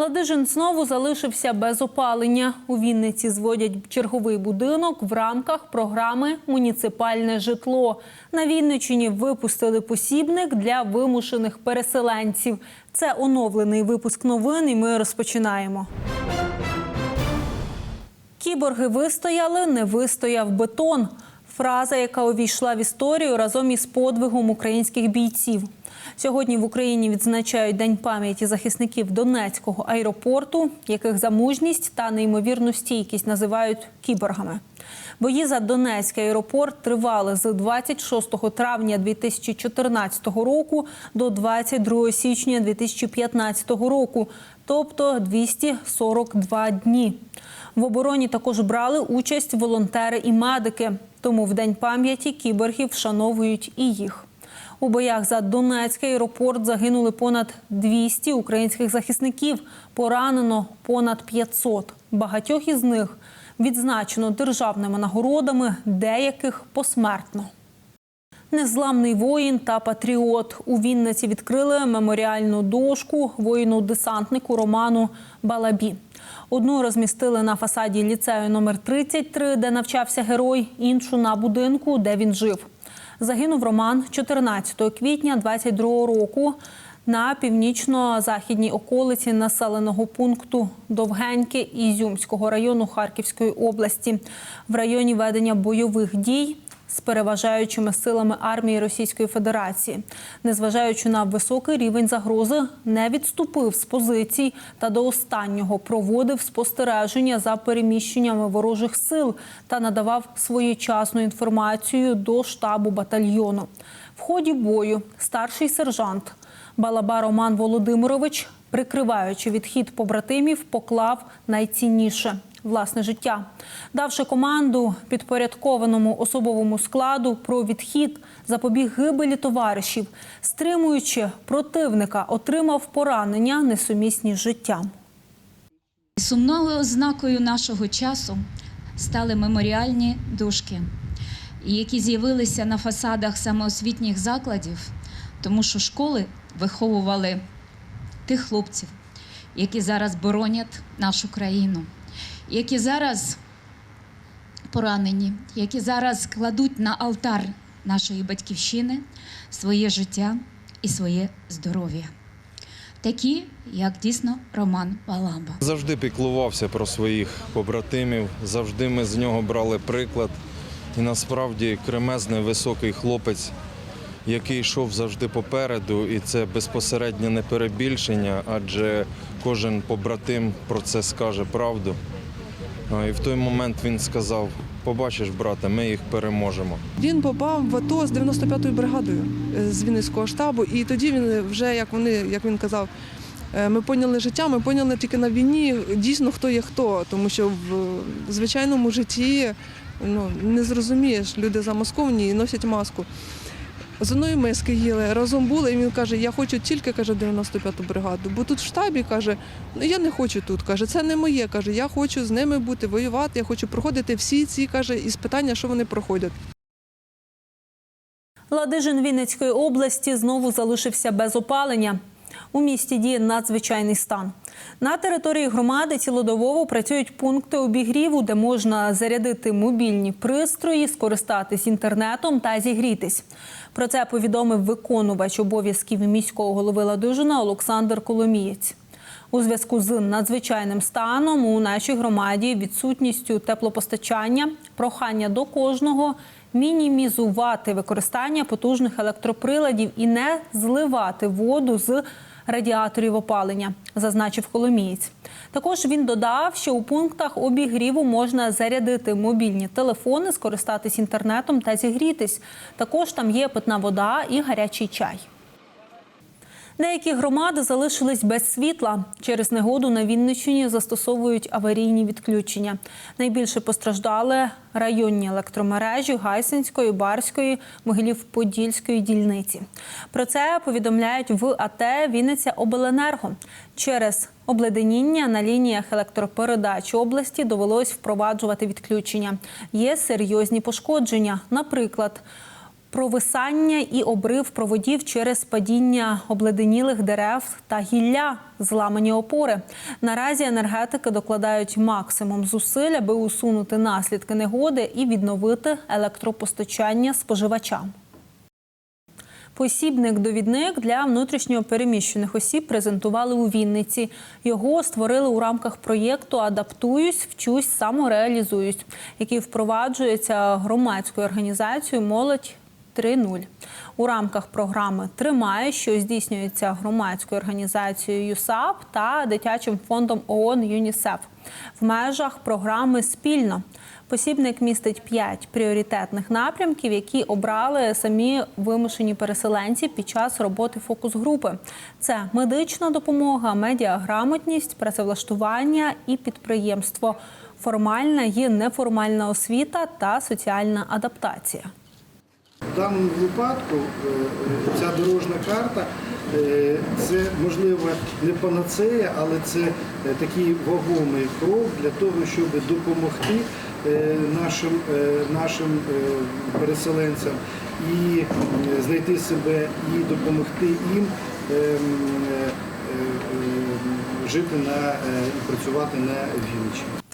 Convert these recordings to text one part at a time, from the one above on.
Ладижин знову залишився без опалення. У Вінниці зводять черговий будинок в рамках програми Муніципальне житло. На Вінниччині випустили посібник для вимушених переселенців. Це оновлений випуск новин, і ми розпочинаємо. Кіборги вистояли, не вистояв бетон. Фраза, яка увійшла в історію разом із подвигом українських бійців. Сьогодні в Україні відзначають День пам'яті захисників Донецького аеропорту, яких за мужність та неймовірну стійкість називають кіборгами. Бої за Донецький аеропорт тривали з 26 травня 2014 року до 22 січня 2015 року, тобто 242 дні. В обороні також брали участь волонтери і медики. Тому в день пам'яті кіборгів вшановують і їх. У боях за Донецький аеропорт загинули понад 200 українських захисників. Поранено понад 500. Багатьох із них відзначено державними нагородами, деяких посмертно. Незламний воїн та патріот у Вінниці відкрили меморіальну дошку воїну-десантнику Роману Балабі. Одну розмістили на фасаді ліцею номер 33, де навчався герой, іншу на будинку, де він жив. Загинув Роман 14 квітня 22 року на північно-західній околиці населеного пункту Довгеньке Ізюмського району Харківської області в районі ведення бойових дій з переважаючими силами армії Російської Федерації, незважаючи на високий рівень загрози, не відступив з позицій та до останнього проводив спостереження за переміщеннями ворожих сил та надавав своєчасну інформацію до штабу батальйону. В ході бою старший сержант Балаба Роман Володимирович, прикриваючи відхід побратимів, поклав найцінніше власне життя, давши команду підпорядкованому особовому складу про відхід, запобіг гибелі товаришів, стримуючи противника, отримав поранення несумісні з життям. Сумною ознакою нашого часу стали меморіальні дошки, які з'явилися на фасадах самоосвітніх закладів, тому що школи виховували тих хлопців, які зараз боронять нашу країну, які зараз поранені, які зараз кладуть на алтар нашої батьківщини своє життя і своє здоров'я. Такі, як дійсно Роман Балаба. Завжди піклувався про своїх побратимів, завжди ми з нього брали приклад. І насправді кремезний високий хлопець, який йшов завжди попереду, і це безпосередньо не перебільшення, адже кожен побратим про це скаже правду. І в той момент він сказав: побачиш, брате, ми їх переможемо. Він попав в АТО з 95-ю бригадою е, з Вінницького штабу, і тоді він вже, як вони, як він казав, е, ми поняли життя, ми поняли тільки на війні дійсно хто є хто, тому що в звичайному житті ну, не зрозумієш, люди замасковані і носять маску. З одної миски їли, разом були, і він каже, я хочу тільки каже, 95-ту бригаду. Бо тут в штабі каже, ну я не хочу тут. Каже, це не моє. Каже, я хочу з ними бути, воювати, я хочу проходити всі ці каже, іспитання, що вони проходять. Ладижин Вінницької області знову залишився без опалення. У місті діє надзвичайний стан. На території громади цілодобово працюють пункти обігріву, де можна зарядити мобільні пристрої, скористатись інтернетом та зігрітись. Про це повідомив виконувач обов'язків міського голови Ладижина Олександр Коломієць. У зв'язку з надзвичайним станом у нашій громаді відсутністю теплопостачання, прохання до кожного мінімізувати використання потужних електроприладів і не зливати воду з радіаторів опалення, зазначив Коломієць. Також він додав, що у пунктах обігріву можна зарядити мобільні телефони, скористатись інтернетом та зігрітись. Також там є питна вода і гарячий чай. Деякі громади залишились без світла. Через негоду на Вінниччині застосовують аварійні відключення. Найбільше постраждали районні електромережі Гайсинської, Барської, Могилів-Подільської дільниці. Про це повідомляють в АТ Вінниця Обленерго. Через обледеніння на лініях електропередач області довелось впроваджувати відключення. Є серйозні пошкодження. Наприклад, провисання і обрив проводів через падіння обледенілих дерев та гілля, зламані опори. Наразі енергетики докладають максимум зусиль, аби усунути наслідки негоди і відновити електропостачання споживачам. Посібник-довідник для внутрішньо переміщених осіб презентували у Вінниці. Його створили у рамках проєкту Адаптуюсь, вчусь, самореалізуюсь, який впроваджується громадською організацією Молодь 3.0. У рамках програми Тримає, що здійснюється громадською організацією ЮСАП та дитячим фондом ООН ЮНІСЕФ. В межах програми спільно. Посібник містить п'ять пріоритетних напрямків, які обрали самі вимушені переселенці під час роботи фокус-групи. Це медична допомога, медіаграмотність, працевлаштування і підприємство, формальна і неформальна освіта та соціальна адаптація. В даному випадку е, ця дорожня карта е, це можливо не панацея, але це е, такий вагомий крок для того, щоб допомогти нашим, нашим переселенцям і знайти себе, і допомогти їм жити на і працювати на Вінниччині.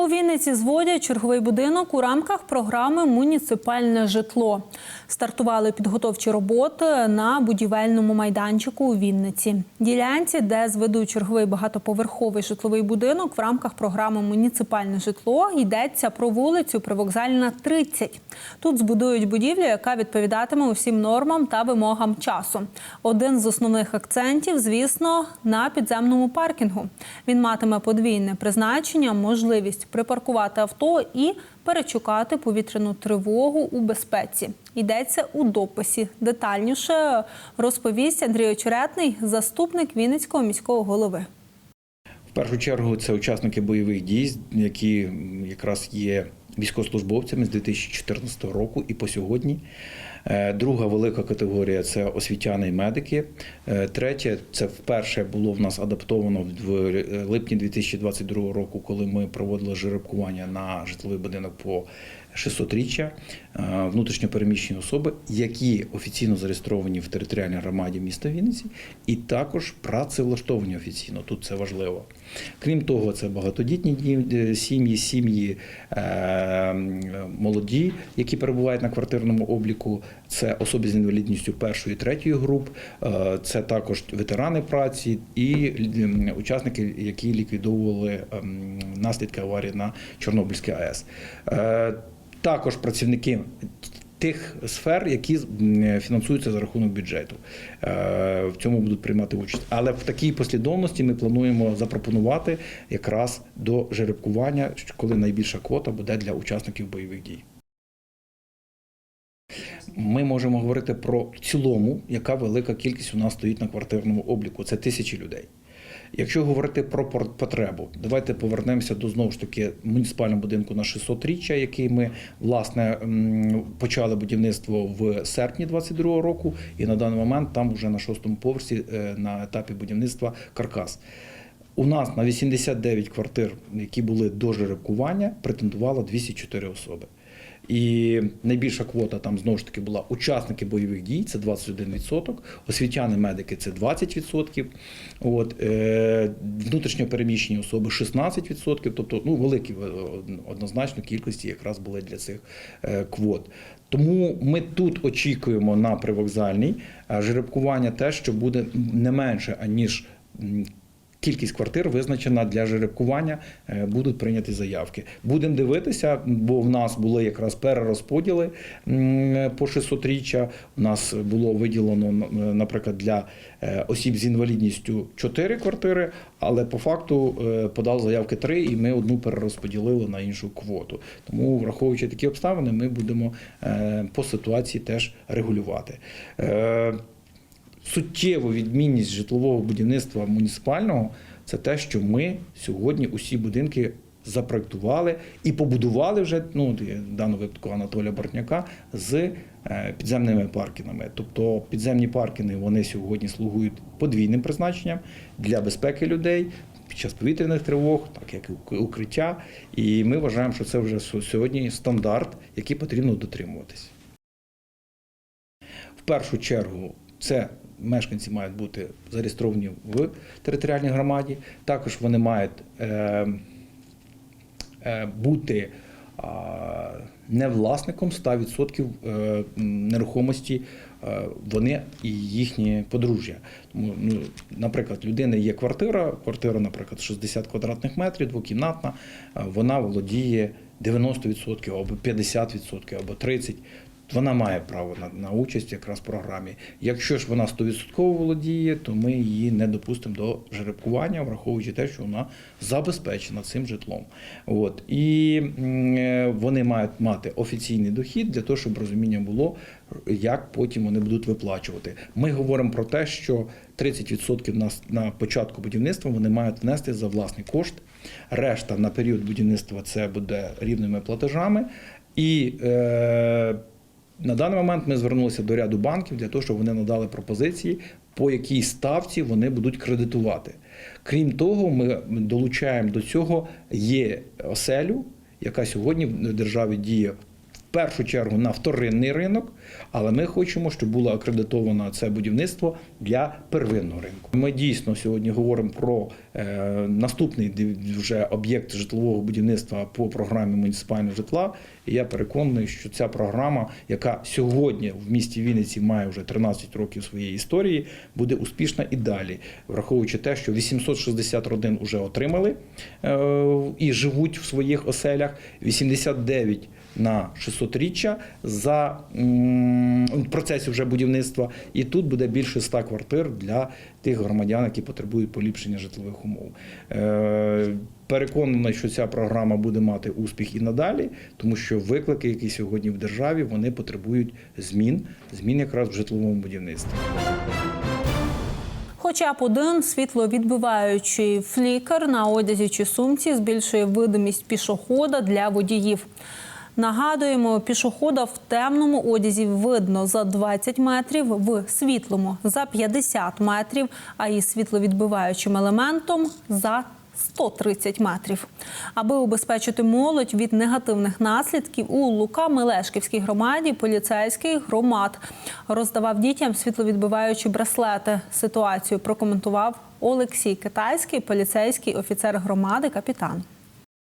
У Вінниці зводять черговий будинок у рамках програми Муніципальне житло. Стартували підготовчі роботи на будівельному майданчику у Вінниці. Ділянці, де зведуть черговий багатоповерховий житловий будинок в рамках програми Муніципальне житло йдеться про вулицю Привокзальна 30. Тут збудують будівлю, яка відповідатиме усім нормам та вимогам часу. Один з основних акцентів, звісно, на підземному паркінгу. Він матиме подвійне призначення, можливість припаркувати авто і перечекати повітряну тривогу у безпеці. Йдеться у дописі. Детальніше розповість Андрій Очеретний, заступник Вінницького міського голови. В першу чергу це учасники бойових дій, які якраз є військовослужбовцями з 2014 року і по сьогодні. Е, Друга велика категорія це освітяни і медики. Е, Третє це вперше було в нас адаптовано в липні 2022 року, коли ми проводили жеребкування на житловий будинок по 600-річчя е, внутрішньопереміщені особи, які офіційно зареєстровані в територіальній громаді міста Вінниці, і також працевлаштовані офіційно. Тут це важливо. Крім того, це багатодітні е, сім'ї, сім'ї е, молоді, які перебувають на квартирному обліку. Це особи з інвалідністю першої третьої груп, е, це також ветерани праці і учасники, які ліквідовували ем, наслідки аварії на Чорнобильській АЕС. Також працівники тих сфер, які фінансуються за рахунок бюджету. Е, В цьому будуть приймати участь. Але в такій послідовності ми плануємо запропонувати якраз до жеребкування, коли найбільша квота буде для учасників бойових дій. Ми можемо говорити про цілому, яка велика кількість у нас стоїть на квартирному обліку. Це тисячі людей. Якщо говорити про потребу, давайте повернемося до знову ж таки муніципального будинку на 600 річчя, який ми власне почали будівництво в серпні 22 року, і на даний момент там вже на шостому поверсі е, на етапі будівництва каркас. У нас на 89 квартир, які були до жеребкування, претендувало 204 особи. І найбільша квота там знову ж таки була учасники бойових дій, це 21%, освітяни медики це 20%, от, е, внутрішньо переміщені особи 16%, тобто ну, великі е, однозначно кількості якраз були для цих е, квот. Тому ми тут очікуємо на привокзальній жеребкування те, що буде не менше, аніж Кількість квартир визначена для жеребкування, е, будуть прийняті заявки. Будемо дивитися, бо в нас були якраз перерозподіли по 600-річчя. У нас було виділено, наприклад, для е, осіб з інвалідністю 4 квартири, але по факту е, подали заявки 3, і ми одну перерозподілили на іншу квоту. Тому, враховуючи такі обставини, ми будемо е, по ситуації теж регулювати. Суттєву відмінність житлового будівництва муніципального це те, що ми сьогодні усі будинки запроектували і побудували вже ну в даному випадку Анатолія Бортняка з е, підземними паркінгами. Тобто підземні паркінги вони сьогодні слугують подвійним призначенням для безпеки людей. Під час повітряних тривог, так як і укриття, і ми вважаємо, що це вже сьогодні стандарт, який потрібно дотримуватись. В першу чергу це мешканці мають бути зареєстровані в територіальній громаді. Також вони мають е, е, бути не власником 100% е, нерухомості вони і їхні подружжя. Тому, ну, наприклад, людини є квартира, квартира, наприклад, 60 квадратних метрів, двокімнатна, вона володіє 90% або 50% або 30%. Вона має право на, на участь якраз в програмі. Якщо ж вона 100% володіє, то ми її не допустимо до жеребкування, враховуючи те, що вона забезпечена цим житлом. От. І е, вони мають мати офіційний дохід для того, щоб розуміння було, як потім вони будуть виплачувати. Ми говоримо про те, що 30% на, на початку будівництва вони мають внести за власний кошт. Решта на період будівництва це буде рівними платежами. І е, на даний момент ми звернулися до ряду банків для того, щоб вони надали пропозиції, по якій ставці вони будуть кредитувати. Крім того, ми долучаємо до цього є оселю, яка сьогодні в державі діє в першу чергу на вторинний ринок, але ми хочемо, щоб було акредитовано це будівництво для первинного ринку. Ми дійсно сьогодні говоримо про е, наступний вже об'єкт житлового будівництва по програмі муніципального житла. І я переконаний, що ця програма, яка сьогодні в місті Вінниці має вже 13 років своєї історії, буде успішна і далі, враховуючи те, що 860 родин вже отримали е, і живуть в своїх оселях, 89 на 600-річчя за процесі вже будівництва, і тут буде більше 100 квартир для тих громадян, які потребують поліпшення житлових умов. Переконаний, що ця програма буде мати успіх і надалі, тому що виклики, які сьогодні в державі, вони потребують змін, змін якраз в житловому будівництві. Хоча б один світловідбиваючий флікер на одязі чи сумці збільшує видимість пішохода для водіїв. Нагадуємо, пішохода в темному одязі видно за 20 метрів, в світлому за 50 метрів, а із світловідбиваючим елементом за 130 метрів. Аби убезпечити молодь від негативних наслідків, у Лука Мелешківській громаді поліцейський громад роздавав дітям світловідбиваючі браслети. Ситуацію прокоментував Олексій Китайський, поліцейський офіцер громади, капітан.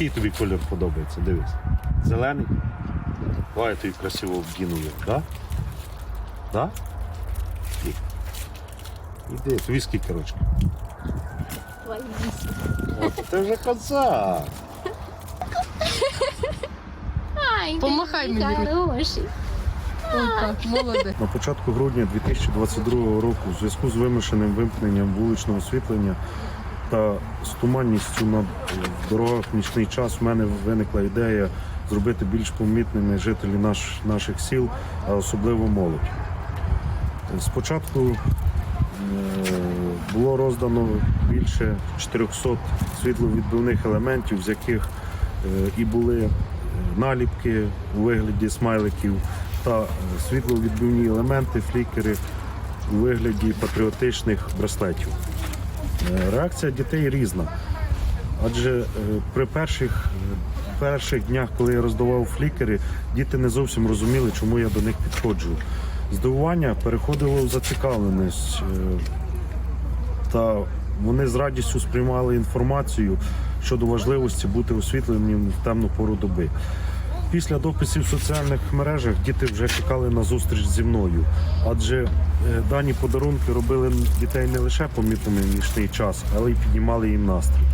Який тобі колір подобається? Дивись. Зелений. Давай тобі красиво вдіну його, да? Да? Іди. Тобі скільки? О, Ти вже коза. Ай, Помахай мені. хороший. Так. На початку грудня 2022 року в зв'язку з вимушеним вимкненням вуличного освітлення та з туманністю на дорогах в нічний час в мене виникла ідея зробити більш помітними жителі наш, наших сіл, а особливо молодь. Спочатку е, було роздано більше 400 світловідбивних елементів, з яких е, і були е, наліпки у вигляді смайликів та е, світловідбивні елементи, флікери у вигляді патріотичних браслетів. Реакція дітей різна. Адже при перших, перших днях, коли я роздавав флікери, діти не зовсім розуміли, чому я до них підходжу. Здивування переходило в зацікавленість, та вони з радістю сприймали інформацію щодо важливості бути освітленим в темну пору доби. Після дописів в соціальних мережах діти вже чекали на зустріч зі мною, адже е, дані подарунки робили дітей не лише помітними в нічний час, але й піднімали їм настрій.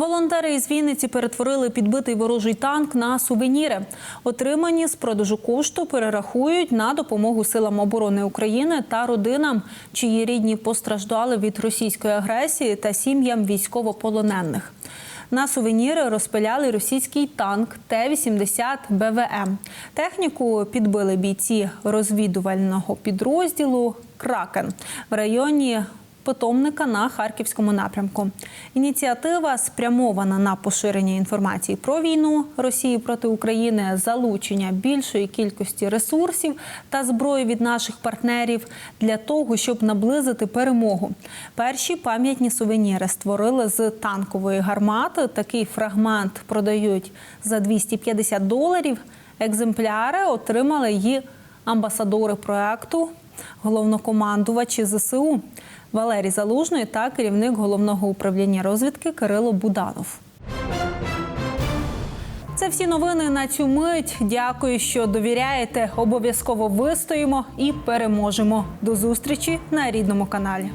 Волонтери із Вінниці перетворили підбитий ворожий танк на сувеніри. Отримані з продажу кошту перерахують на допомогу силам оборони України та родинам, чиї рідні постраждали від російської агресії та сім'ям військовополонених. На сувеніри розпиляли російський танк Т-80 БВМ. Техніку підбили бійці розвідувального підрозділу Кракен в районі питомника на харківському напрямку. Ініціатива спрямована на поширення інформації про війну Росії проти України, залучення більшої кількості ресурсів та зброї від наших партнерів для того, щоб наблизити перемогу. Перші пам'ятні сувеніри створили з танкової гармати. Такий фрагмент продають за 250 доларів. Екземпляри отримали її амбасадори проекту, головнокомандувачі ЗСУ Валерій Залужний та керівник головного управління розвідки Кирило Буданов. Це всі новини на цю мить. Дякую, що довіряєте. Обов'язково вистоїмо і переможемо. До зустрічі на рідному каналі.